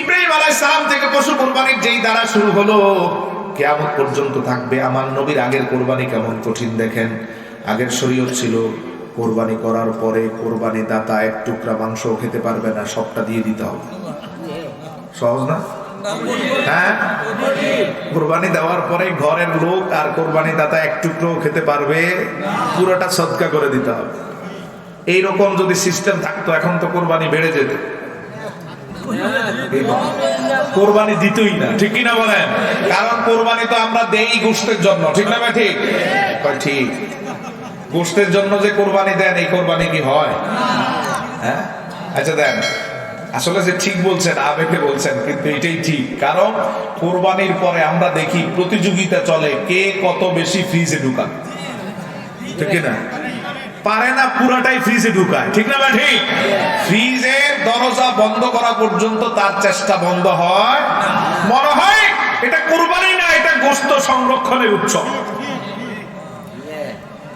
ইব্রাহিম আলাইহিস সালাম থেকে পশু কোরবানির যেই দ্বারা শুরু হলো, কেয়ামত পর্যন্ত থাকবে। আমার নবীর আগের কোরবানি কেমন কঠিন দেখেন। আগের শরীয়ত ছিল, কোরবানি করার পরে কোরবানি দাতা এক টুকরা মাংস খেতে পারবে না, সবটা দিয়ে দিতে হবে। সহজ না? হ্যাঁ? কোরবানি দেওয়ার পরে ঘরের লোক আর কোরবানি দাতা এক টুকরো খেতে পারবে, পুরোটা সৎকা করে দিতে হবে। এইরকম যদি সিস্টেম থাকতো, এখন তো কোরবানি বেড়ে যেত। কোরবানি দিতই না, ঠিক কি না বলেন? কারণ কোরবানি তো আমরা দেই গোষ্ঠের জন্য, ঠিক না ঠিক? ঠিক। গোষ্ঠের জন্য যে কোরবানি দেন, এই কোরবানি কি হয়? হ্যাঁ? আচ্ছা দেন, আসলে যে ঠিক বলছেন, আবেগে বলছেন, কিন্তু এটাই ঠিক। কারণ কোরবানির পরে আমরা দেখি, প্রতিযোগিতা চলে কে কত বেশি ফ্রিজে ঢুকান ঠিক না পারে না, পুরাটাই ফ্রিজে ঢুকায়। ঠিক না ঠিক ফ্রিজের দরজা বন্ধ করা পর্যন্ত তার চেষ্টা বন্ধ হয়। মনে হয় এটা কোরবানি না, এটা গোস্ত সংরক্ষণের উৎসব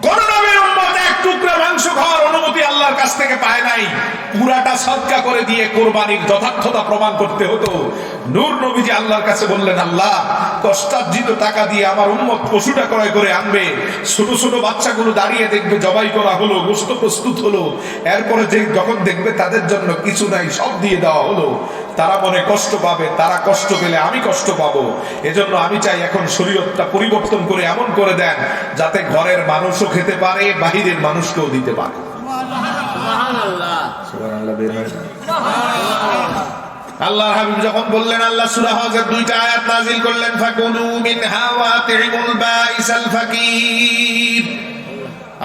কোন নবীর উম্মত এক টুকরা মাংস খাওয়ার অনুমতি আল্লাহর কাছ থেকে পায় নাই। পুরাটা সদকা করে দিয়ে কোরবানির যথার্থতা প্রমাণ করতে হতো। নূর নবীজি আল্লাহর কাছে বললেন, আল্লাহ, কষ্টার্জিত টাকা দিয়ে আমার উম্মত পশুটা ক্রয় করে আনবে। ছোট ছোট বাচ্চাগুলো দাঁড়িয়ে দেখবে, জবাই করা হলো গোস্ত প্রস্তুত হলো। এরপরে যে যখন দেখবে তাদের জন্য কিছু নাই, সব দিয়ে দেওয়া হলো। তারা মনে কষ্ট পাবে তারা কষ্ট পেলে আমি কষ্ট পাবো। এজন্য আমি চাই এখন শরীরটা পরিবর্তন করে এমন করে দেন যাতে ঘরের মানুষও খেতে পারে বাহিরের মানুষকেও দিতে পারে। আল্লাহ হাবিব যখন বললেন আল্লাহ সূরা হজের দুইটা আয়াত নাজিল করলেন ফাকুলু মিনহা ওয়া আতিমুল বাইসাল ফাকির।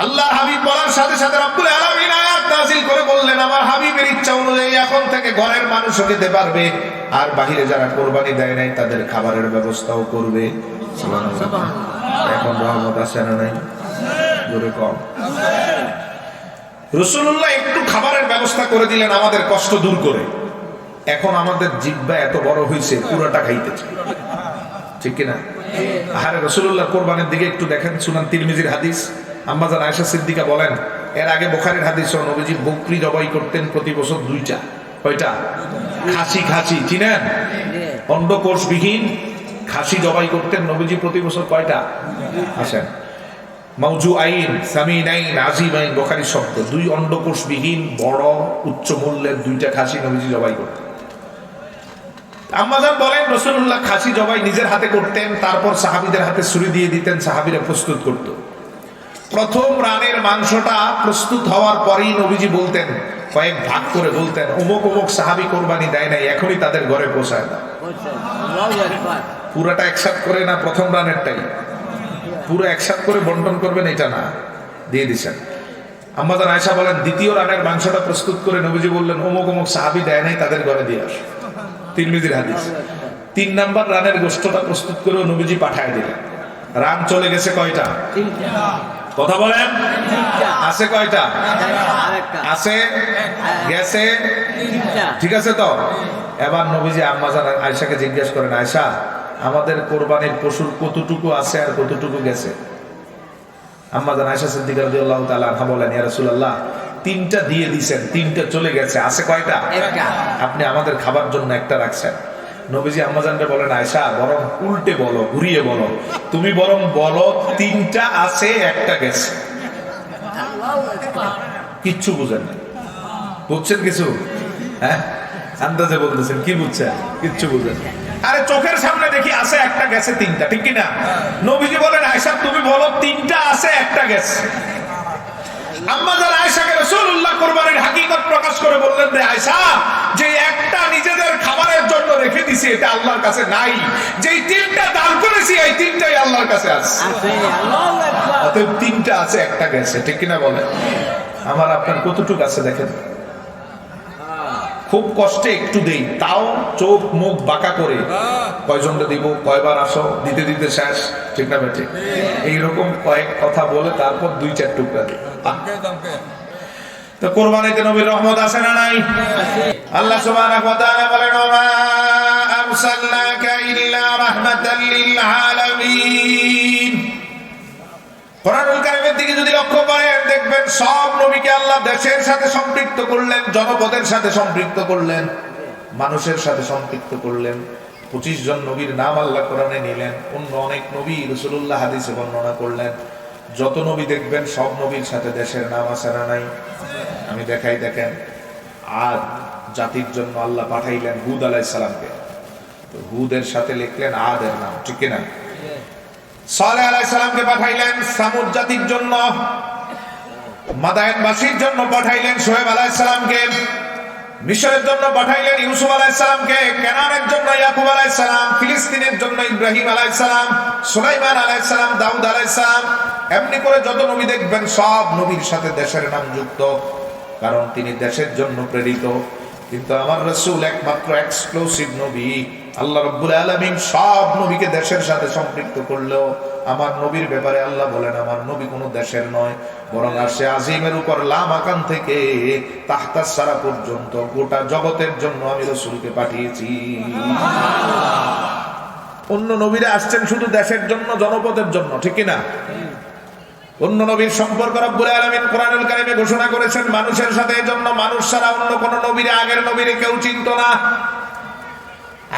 আল্লাহ হাবিব বলার সাথে সাথে রব্বুল আলামিন আয়াত নাজিল করে বললেন আমার হাবিবের ইচ্ছা অনুযায়ী এখন থেকে ঘরের মানুষও খেতে পারবে আর বাহিরে যারা কোরবানি দেয় নাই তাদের খাবারের ব্যবস্থাও করবে। এখন রহমত আসে না নাই? জোরে কম। রসুল্লাহ একটু খাবারের ব্যবস্থা করে দিলেন আমাদের কষ্ট দূর করে। এখন আমাদের জিব্বা এত বড় হয়েছে পুরোটা খাইতেছে। ঠিক কিনা? আহারে রসুল্লাহ কোরবানের দিকে একটু দেখেন শুনান তিরমিজির হাদিস। আম্বাজান আয়েশা সিদ্দিকা বলেন, এর আগে বোখারের ও নবীজি বকরি জবাই করতেন প্রতি বছর দুইটা। কয়টা? খাসি খাসি, চিনেন? অন্ডকোষবিহীন খাসি জবাই করতেন নবীজি প্রতি বছর কয়টা? আসেন। মৌজু আইন, সামিন আইন, আজিম আইন বোখারি শব্দ। দুই অন্ডকোষবিহীন বড় উচ্চ মূল্যের দুইটা খাসি নবীজি জবাই করতেন। আম্মাজান বলেন, রসুল্লাহ খাসি জবাই নিজের হাতে করতেন, তারপর সাহাবিদের হাতে ছুরি দিয়ে দিতেন, সাহাবিরা প্রস্তুত করত। প্রথম রানের মাংসটা প্রস্তুত হওয়ার পরেই নবীজি বলতেন, কয়েক ভাগ করে বলতেন অমুক অমুক সাহাবি কোরবানি দেয় নাই, এখনই তাদের ঘরে পোষায় দাও। পুরাটা একসাথ করে না প্রথম রানেরটাই? পুরো একসাথ করে বন্টন করবেন এটা না, দিয়ে দিচ্ছেন। আম্মাজান আয়সা বলেন, দ্বিতীয় রানের মাংসটা প্রস্তুত করে নবীজি বললেন অমুক অমুক সাহাবি দেয় নাই, তাদের ঘরে দিয়ে আস। তিরমিজির হাদিস। তিন নাম্বার রানের গোষ্ঠটা প্রস্তুত করে নবীজি পাঠায় দিলেন। রান চলে গেছে কয়টা? কথা বলেন। আছে কয়টা? আছে? গেছে? ঠিক আছে তো? এবার নবীজি আম্মাজান আয়সাকে জিজ্ঞেস করেন আয়সা আমাদের কোরবানির পশুর কতটুকু আছে আর কতটুকু গেছে? আম্মাজান আয়সা সিদ্দিকা রাদিয়াল্লাহু তাআলা আনহা বলেন ইয়া রাসূলুল্লাহ তিনটা দিয়ে দিছেন তিনটা চলে গেছে আছে কয়টা? আপনি আমাদের খাবার জন্য একটা রাখছেন। নবীজি আম্মাজানকে বলেন আয়সা বরং উল্টে বলো, ঘুরিয়ে বলো। তুমি বরং বলো, তিনটা আছে, একটা গেছে। কিচ্ছু বুঝেন বুঝছেন কিছু? হ্যাঁ? আন্দাজে বলতেছেন, কি বুঝছেন? কিচ্ছু বুঝেন। আরে, চোখের সামনে দেখি আছে, একটা গেছে, তিনটা, ঠিক কি না নবীজি বলেন আয়সা তুমি বলো, তিনটা আছে, একটা গেছে। আম্মাজান আয়েশাকে রাসূলুল্লাহ কোরবানির হাকিকত প্রকাশ করে বললেন রে যে একটা নিজেদের খাবারের জন্য রেখে দিছি এটা আল্লাহর কাছে নাই। যেই তিনটা দান করেছি এই তিনটাই আল্লাহর কাছে আছে। অতএব তিনটা আছে একটা গেছে ঠিক কিনা বলে আমার আপনার কতটুক আছে দেখেন? খুব কষ্টে একটু দেই তাও চোখ মুখ বাঁকা করে। কয়জনটা দিব? কয়বার আসো? দিতে দিতে শেষ। ঠিক না বেঠে এইরকম কয়েক কথা বলে তারপর দুই চার টুকরা দিই। তো কোরবানিতে নবীর রহমত আসে না নাই? আল্লাহ সুবহানাহু ওয়া তাআলা বলেন ওমা আরসালনাকা ইল্লা রাহমাতাল লিল আলামিন। দিকে যদি লক্ষ্য দেখবেন সব নবীকে আল্লাহ দেশের সাথে সম্পৃক্ত করলেন সাথে সম্পৃক্ত করলেন, মানুষের সাথে সম্পৃক্ত করলেন, পঁচিশ জন নবীর নাম আল্লাহ কোরআনে নিলেন, অন্য অনেক নবী হাদিসে বর্ণনা করলেন, যত নবী দেখবেন সব নবীর সাথে দেশের নাম না নাই? আমি দেখাই দেখেন, আর জাতির জন্য আল্লাহ পাঠাইলেন হুদ আলাই সালামকে। তো হুদের সাথে লিখলেন আদের নাম, ঠিক কিনা? সালে সালামকে পাঠাইলেন সামুদ জাতির জন্য, মাদায়নবাসীর জন্য পাঠাইলেন সোহেব আলাই সালামকে, মিশরের জন্য পাঠাইলেন ইউসুফ আলাইসালামকে কেনানের জন্য ইয়াকুব আলাইসালাম ফিলিস্তিনের জন্য ইব্রাহিম আলাইসালাম সুলাইমান আলাইসালাম দাউদ আলাইসালাম এমনি করে যত নবী দেখবেন সব নবীর সাথে দেশের নাম যুক্ত। কারণ তিনি দেশের জন্য প্রেরিত। কিন্তু আমার রসুল একমাত্র এক্সক্লুসিভ নবী। আল্লাহ রব্বুল আলমিন সব নবীকে দেশের সাথে সম্পৃক্ত করলেও আমার নবীর ব্যাপারে আল্লাহ বলেন আমার নবী কোনো দেশের নয় বরং আর সে আজিমের উপর লাম আকান থেকে তাহতার সারা পর্যন্ত গোটা জগতের জন্য আমি রসুলকে পাঠিয়েছি। অন্য নবীরা আসছেন শুধু দেশের জন্য জনপদের জন্য ঠিক না অন্য নবীর সম্পর্ক রব্বুল আলামিন কোরআনুল কারিমে ঘোষণা করেছেন মানুষের সাথে এজন্য মানুষ ছাড়া অন্য কোন নবীরে আগের নবীরে কেউ চিনত না।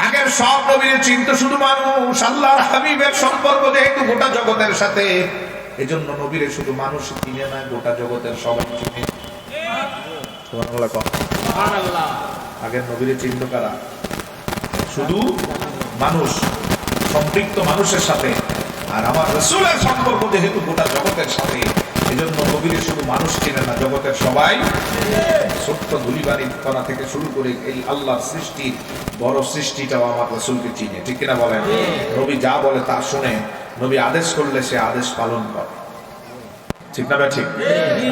আগের সব নবীরে চিনত শুধু মানুষ আল্লাহর হাবিবের সম্পর্ক যেহেতু গোটা জগতের সাথে এজন্য নবীরে শুধু মানুষ চিনে না গোটা জগতের সবাই চিনে। আগের নবীরে চিন্ত কারা? শুধু মানুষ সম্পৃক্ত মানুষের সাথে। আর আমার রসুলের সম্পর্ক যেহেতু গোটা জগতের সাথে এজন্য নবীরে শুধু মানুষ চিনে না, জগতের সবাই। ছোট্ট ধুলিবাড়ির করা থেকে শুরু করে এই আল্লাহর সৃষ্টি বড় সৃষ্টিটাও আমার রসুলকে চিনে। ঠিক কিনা বলেন? নবী যা বলে তা শুনে নবী আদেশ করলে সে আদেশ পালন করে। ঠিক না ঠিক?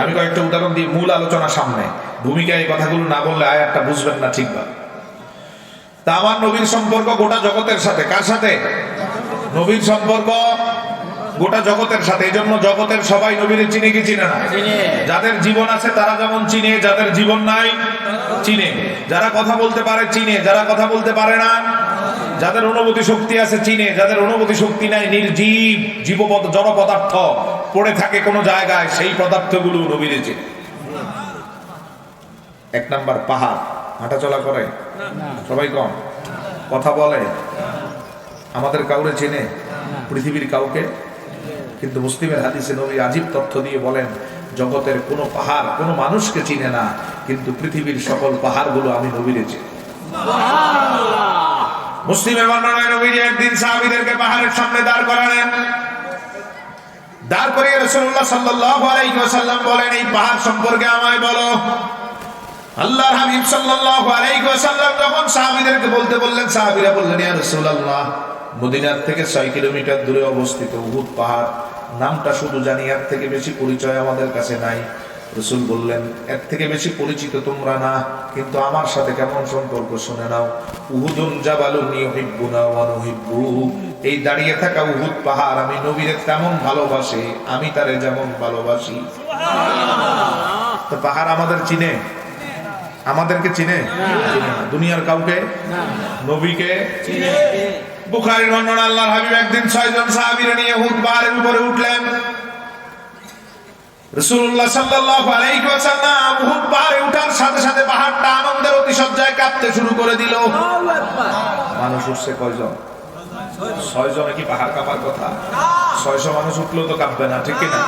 আমি কয়েকটা উদাহরণ দিই মূল আলোচনা সামনে। ভূমিকা এই কথাগুলো না বললে আয়াতটা বুঝবেন না ঠিক ঠিকভাবে তা আমার নবীর সম্পর্ক গোটা জগতের সাথে, কার সাথে? নবীর সম্পর্ক গোটা জগতের সাথে এই জন্য জগতের সবাই নবীর চিনে কি চিনে না? যাদের জীবন আছে তারা যেমন চিনে যাদের জীবন নাই চিনে। যারা কথা বলতে পারে চিনে। যারা কথা বলতে পারে না যাদের অনুভূতি শক্তি আছে চিনে। যাদের অনুভূতি শক্তি নাই নির্জীব জীবপদ জড় পদার্থ পড়ে থাকে কোনো জায়গায় সেই পদার্থগুলো নবীর চিনে। এক নাম্বার পাহাড়। হাঁটাচলা করে? সবাই কম। কথা বলে? আমাদের কাউরে চেনে? পৃথিবীর কাউকে? কিন্তু মুসলিমের হাদিসে নবী আজীব তথ্য দিয়ে বলেন জগতের কোনো পাহাড় কোনো মানুষকে চিনে না কিন্তু পৃথিবীর সকল পাহাড়গুলো আমি নবীরে চিনি। মুসলিমের বর্ণনায় একদিন সাহাবীদেরকে পাহাড়ের সামনে দাঁড় করালেন। দাঁড় করিয়ে রাসূলুল্লাহ সাল্লাল্লাহু আলাইহি ওয়াসাল্লাম বলেন এই পাহাড় সম্পর্কে আমায় বলো। আল্লাহর হাবিব সাল্লাল্লাহু আলাইহি ওয়াসাল্লাম যখন সাহাবীদেরকে বলতে বললেন সাহাবীরা বললেন ইয়া রাসূলুল্লাহ মদিনার থেকে ছয় কিলোমিটার দূরে অবস্থিত উহুদ পাহাড়। নামটা শুধু জানি এর থেকে বেশি পরিচয় আমাদের কাছে নাই। রসুল বললেন এর থেকে বেশি পরিচিত তোমরা না কিন্তু আমার সাথে কেমন সম্পর্ক শুনে নাও। উহুদুন জাবালুন ইউহিব্বুনা ওয়া নুহিব্বু। এই দাঁড়িয়ে থাকা উহুদ পাহাড় আমি নবীরে তেমন ভালোবাসে আমি তারে যেমন ভালোবাসি। তো পাহাড় আমাদের চিনে? আমাদেরকে চিনে? চিনে দুনিয়ার কাউকে? নবীকে? বুখারীর বর্ণনা আল্লাহর হাবিব একদিন ছয়জন সাহাবীরা নিয়ে হুদ পাহাড়ের উপরে উঠলেন। পাহাড়ে ওঠার সাথে সাথে পাহাড়টা আনন্দের অতিশয্যায় কাঁপতে শুরু করে দিল। মানুষ উঠছে কয়জন? ছয়জনে কি পাহাড় কাঁপার কথা? ছয়শো মানুষ উঠলেও তো কাঁপবে না ঠিক না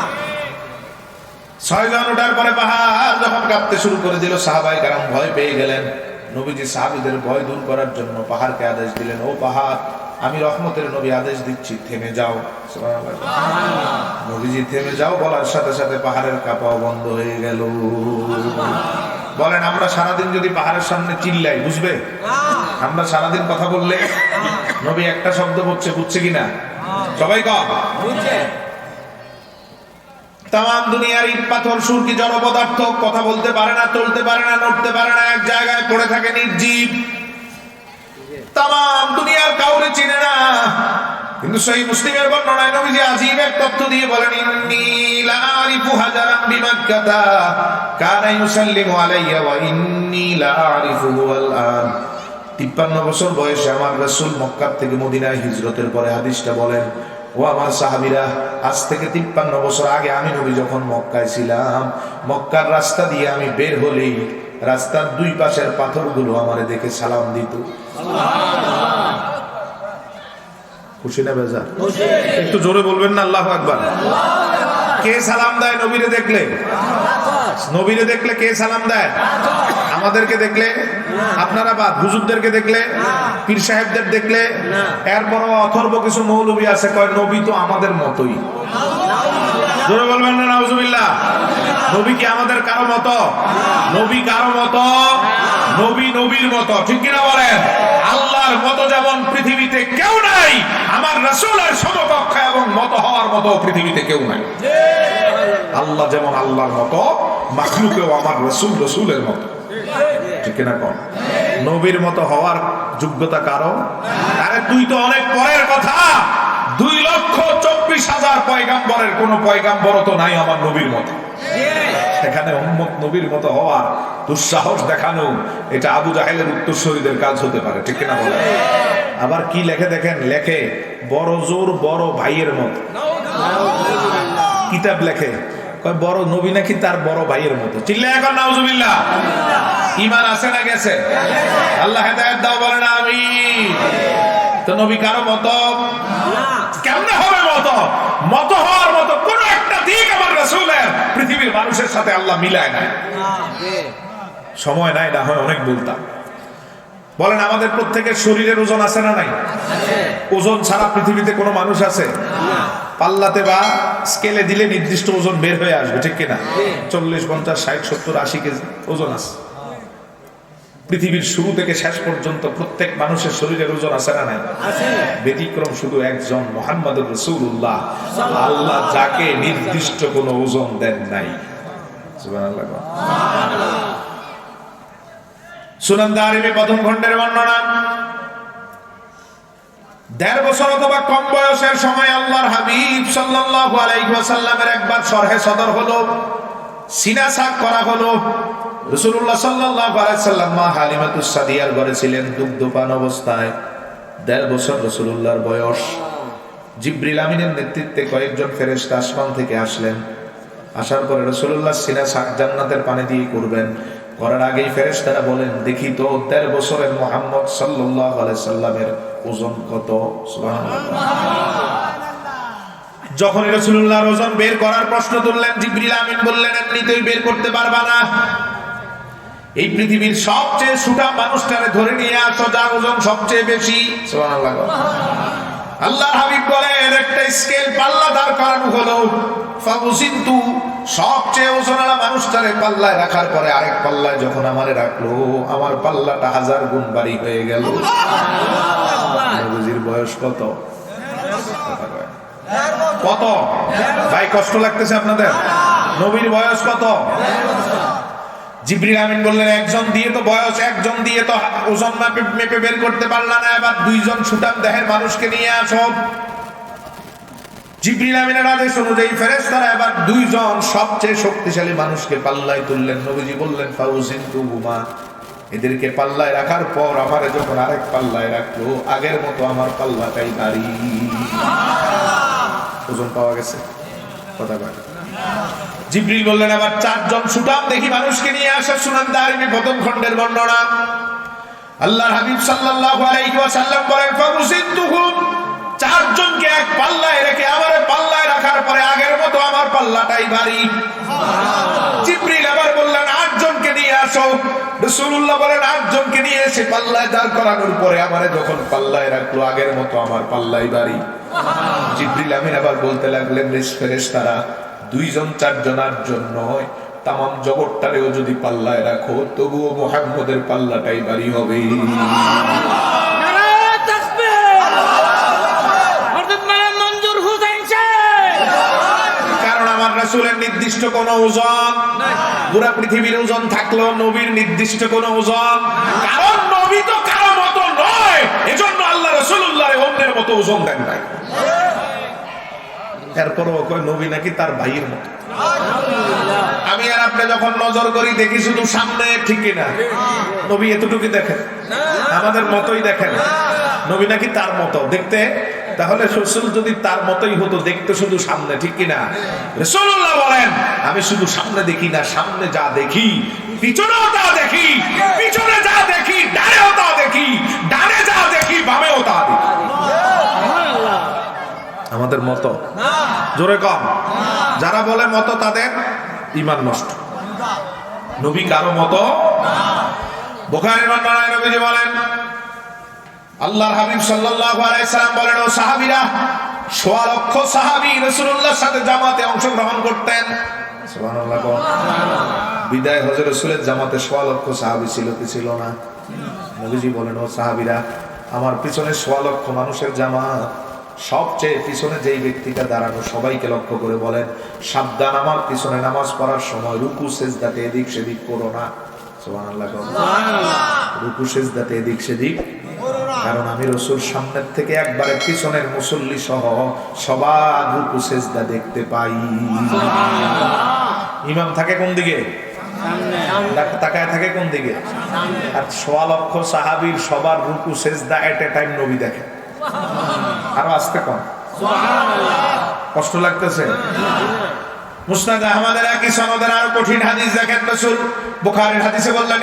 ছয়জন ওঠার পরে পাহাড় যখন কাঁপতে শুরু করে দিল সাহাবাই কারণ ভয় পেয়ে গেলেন। নবীজি সাহাবিদের ভয় দূর করার জন্য পাহাড়কে আদেশ দিলেন ও পাহাড় আমি রহমতের নবী আদেশ দিচ্ছি, থেমে যাও। নবীজি, থেমে যাও বলার সাথে সাথে পাহাড়ের কাঁপাও বন্ধ হয়ে গেল। বলেন, আমরা সারাদিন যদি পাহাড়ের সামনে চিল্লাই, বুঝবে? আমরা সারাদিন কথা বললে নবী একটা শব্দ বলছে, বুঝছে কিনা? সবাই সুরকি জড় পদার্থ কথা বলতে পারে না, চলতে পারে না, নড়তে পারে না, এক জায়গায় পড়ে থাকে নির্জীব। তাম দুনিয়ার কাউরে চিনে না। কিন্তু সেই মুসলিমের বর্ণনায় নবীজি আজীব এক তথ্য দিয়ে বলেন, ইন্নী বিমাক্কাতা, কানা ইউসাল্লিমু আলাইয়া ওয়া ইন্নী লা আরিফুহু আল-আন 53 বছর বয়সে আমার রাসূল মক্কা থেকে মদিনায় হিজরতের পরে হাদিসটা বলেন, ও আমার সাহাবীরা, আজ থেকে 53 বছর আগে আমি নবী যখন মক্কায় ছিলাম, মক্কার রাস্তা দিয়ে আমি বের হলেই রাস্তার দুই পাশের পাথরগুলো আমারে দেখে সালাম দিত। খুশি না বেজা একটু জোরে বলবেন না আল্লাহ আকবার। কে সালাম দেয় নবীরে দেখলে? নবীরে দেখলে কে সালাম দেয়? আমাদেরকে দেখলে? আপনারা বাদ হুজুরদেরকে দেখলে? পীর সাহেবদের দেখলে? এরপরও অথর্ব কিছু মৌলবী আছে কয় নবী তো আমাদের মতোই। জোরে বলবেন না নাউজুবিল্লাহ। নবী কি আমাদের কারও মতো? নবী কারও মতো? নবী নবীর মতো। ঠিক কিনা বলেন? আল্লাহর মতো যেমন পৃথিবীতে কেউ নাই, আমার রাসূলের সমকক্ষ এবং মত হওয়ার মতো পৃথিবীতে কেউ নাই। আল্লাহ যেমন আল্লাহর মতো, মাখলুকেও আমার রসুল রসুলের মতো। ঠিক কিনা কম নবীর মতো হওয়ার যোগ্যতা কারও? আরে তুই তো অনেক পরের কথা। দুই লক্ষ চব্বিশ হাজার পয়গাম্বরের কোন পয়গাম্বর তো নাই আমার নবীর মতো। সেখানে উম্মত নবীর মতো হওয়ার দুঃসাহস দেখানো, এটা আবু জাহেলের উত্তরসূরিদের কাজ হতে পারে, ঠিক কিনা বলে আবার কি লেখে দেখেন? লেখে, বড় জোর বড় ভাইয়ের মতো। কিতাব লেখে বড় নবী নাকি তার বড় ভাইয়ের মতো। চিল্লা এখন? নাউজুবিল্লাহ। ইমান আছে না গেছে? আল্লাহ দাও আমি তো নবী কারও মতো? কেমনে হবে মতো? মতো হওয়ার মতো কোন আমার রাসূলের। পৃথিবীর মানুষের সাথে আল্লাহ মিলায় না সময় নাই, না হয় অনেক বলতাম। বলেন, আমাদের প্রত্যেকের শরীরের ওজন আছে না নাই? ওজন ছাড়া পৃথিবীতে কোনো মানুষ আছে? পাল্লাতে বা স্কেলে দিলে নির্দিষ্ট ওজন বের হয়ে আসবে, ঠিক কিনা? চল্লিশ, পঞ্চাশ, ষাট, সত্তর, আশি কেজি ওজন আছে। পৃথিবীর শুরু থেকে শেষ পর্যন্ত প্রত্যেক মানুষের শরীরের ওজন আছে না নাই? ব্যতিক্রম শুধু একজন মোহাম্মদ রসুল্লাহ আল্লাহ যাকে নির্দিষ্ট কোনো ওজন দেন নাই। প্রথম খণ্ডের বর্ণনা। দেড় বছর অথবা কম বয়সের সময় আল্লাহর হাবিব একবার সরহে সদর হলো। সিনা সাক করা হলো। সাল্লাম মা অবস্থায়। দেড় বছর বয়স। আমিনের নেতৃত্বে কয়েকজন আসমান থেকে আসলেন। আসার সিনা জান্নাতের পানি দিয়ে করবেন করার আগেই ফেরেশতারা বলেন, দেখি তো, দেড় বছরের মোহাম্মদ সাল্লামের ওজন কত? যখন রসুল্লাহর ওজন বের করার প্রশ্ন তুললেন, জিবরিল আমিন বললেন, এমনিতেই বের করতে পারবা না। এই পৃথিবীর সবচেয়ে সুটা মানুষটারে ধরে নিয়ে আসো যার ওজন সবচেয়ে বেশি। আল্লাহ হাবিব বলেন একটা স্কেল পাল্লা দাঁড় করানো হলো। ফাবুসিন্তু সবচেয়ে ওজনালা মানুষটারে পাল্লায় রাখার পরে আরেক পাল্লায় যখন আমারে রাখল আমার পাল্লাটা হাজার গুণ বাড়ি হয়ে গেল। নবীজির বয়স কত? কত? ভাই কষ্ট লাগতেছে আপনাদের? নবীর বয়স কত? জিবরিল আমিন বললেন, একজন দিয়ে তো বয়স, একজন দিয়ে তো ওজন মাপে, মেপে বের করতে পারলা না। এবার দুইজন ছুটান দেহের মানুষকে নিয়ে আসো। জিবরিল আমিনের আদেশ অনুযায়ী ফেরেশতারা এবার দুইজন সবচেয়ে শক্তিশালী মানুষকে পাল্লায় তুললেন। নবীজি বললেন, ফাউজিন তুবুমা এদেরকে পাল্লায় রাখার পর আমারে যখন আরেক পাল্লায় রাখল, আগের মতো আমার পাল্লাটাই ভারী ওজন পাওয়া গেছে? কথা কয় জিব্রিল বললেন আবার চারজন ছুটাম দেখি মানুষকে নিয়ে আসা শুনান দারিমি প্রথম খণ্ডের বর্ণনা। আল্লাহর হাবিব সাল্লাল্লাহু আলাইহি বলেন চারজনকে এক পাল্লায় রেখে আমারে পাল্লায় রাখার পরে আগের মতো আমার পাল্লাটাই ভারী জিব্রিল আবার বললেন, আটজনকে নিয়ে আসো। রাসূলুল্লাহ বলেন, আটজনকে নিয়ে এসে পাল্লায় দাঁড় করানোর পরে আমারে যখন পাল্লায় রাখল, আগের মতো আমার পাল্লাই ভারী জিব্রিল আমিন আবার বলতে লাগলেন রেস ফেরেশতারা দুইজন চারজন আটজন নয় তাম জগৎটারেও যদি পাল্লায় রাখো তবুও মোহাম্মদের পাল্লাটাই বাড়ি হবে। রাসূলের নির্দিষ্ট কোন ওজন পুরা পৃথিবীর ওজন থাকল নবীর নির্দিষ্ট কোনো ওজন। কারণ নবী তো কারও মতো নয় এজন্য আল্লাহ রাসূলুল্লাহ অন্যের মতো ওজন দেন নাই। এরপরও কয় নবী নাকি তার ভাইয়ের মতো? আমি আর আপনি যখন নজর করি দেখি শুধু সামনে ঠিক কিনা। নবী এতটুকু দেখেন। আমাদের মতোই দেখেন। নবী নাকি তার মতো। দেখতে তাহলে রসুল যদি তার মতোই হতো দেখতে শুধু সামনে ঠিক কিনা? রসুল্লাহ বলেন আমি শুধু সামনে দেখি না সামনে যা দেখি পিছনেও তা দেখি পিছনে যা দেখি ডানেও তা দেখি ডানে যা দেখি বামেও তা দেখি। আমাদের মতো। জোরে কম। যারা বলে মতো, তাদের ইমান নষ্ট। নবী কারও মতো নবীজি বলেন, আল্লাহর হাবিব সাল্লাল্লাহু আলাইহি বলেন, ও সাহাবীরা, সোয়া লক্ষ সাহাবী রাসূলুল্লাহর সাথে জামাতে অংশগ্রহণ করতেন। বিদায় হজরত রাসূলের জামাতে সোয়া লক্ষ সাহাবী ছিল কি ছিল না? নবীজি বলেন, ও সাহাবীরা, আমার পিছনে সোয়া লক্ষ মানুষের জামাত সবচেয়ে পিছনে যেই ব্যক্তিটা দাঁড়ানো সবাইকে লক্ষ্য করে বলেন সাবধান আমার পিছনে নামাজ পড়ার সময় রুকু সেজদাতে এদিক সেদিক করো না। রুকু সেজদাতে এদিক সেদিক কারণ আমি রসুল সামনের থেকে একবারে পিছনের মুসল্লি সহ সবার রুকু সেজদা দেখতে পাই। ইমাম থাকে কোন দিকে? তাকায় থাকে কোন দিকে? আর সোয়া লক্ষ সাহাবীর সবার রুকু সেজদা এট এ টাইম নবী দেখে। আরও আসতে কম। কষ্ট লাগতেছে। আহমদের একই সনদের আরও কঠিন হাদিস দেখেন রাসূল। বুখারীর হাদিসে বললেন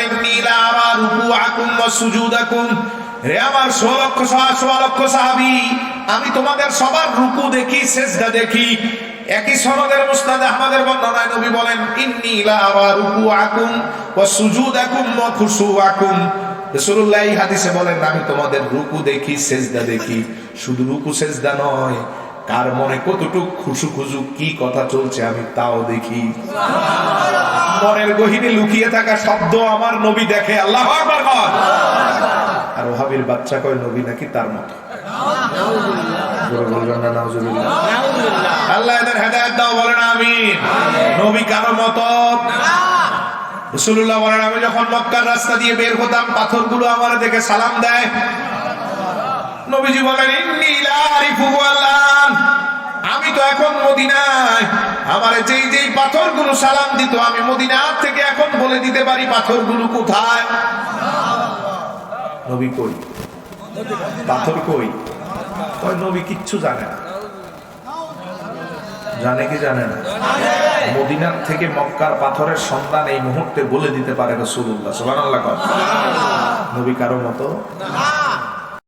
সুজুদাকুম। রে আমার সহা- সাহাবী আমি তোমাদের সবার রুকু দেখি সেজদা দেখি। একই সনদের মুসনাদ আহমদের বর্ণনায় নবী বলেন ইন্নী লা আরা রুকুআকুম ওয়া সুজুদাকুম ওয়া খুশুআকুম। রাসূলুল্লাহ এই হাদিসে বলেন আমি তোমাদের রুকু দেখি সেজদা দেখি। শুধু রুকু সেজদা নয়, কার মনে কতটুক খুশু খুশু কি কথা চলছে আমি তাও দেখি। মনের গহিনে লুকিয়ে থাকা শব্দ আমার নবী দেখে, আল্লাহ আর ওহাবির বাচ্চা কয়, নবী নাকি তার মতো। আল্লাহ হেদায়েত দাও আমিন। নবী আমি যখন মক্কার রাস্তা দিয়ে বের হতাম, পাথরগুলো আমার দেখে সালাম দেয়। নবীজি বলেন আমি তো এখন মদিনায়। আমার যেই যেই পাথরগুলো সালাম দিত, আমি মদিনার থেকে এখন বলে দিতে পারি পাথরগুলো কোথায়? নবী কই? পাথর কই? নবী কিচ্ছু জানে না। জানে কি জানে না? মদিনার থেকে মক্কার পাথরের সন্ধান এই মুহূর্তে বলে দিতে পারে রসুল্লাহ কয়। নবী কারও মতো?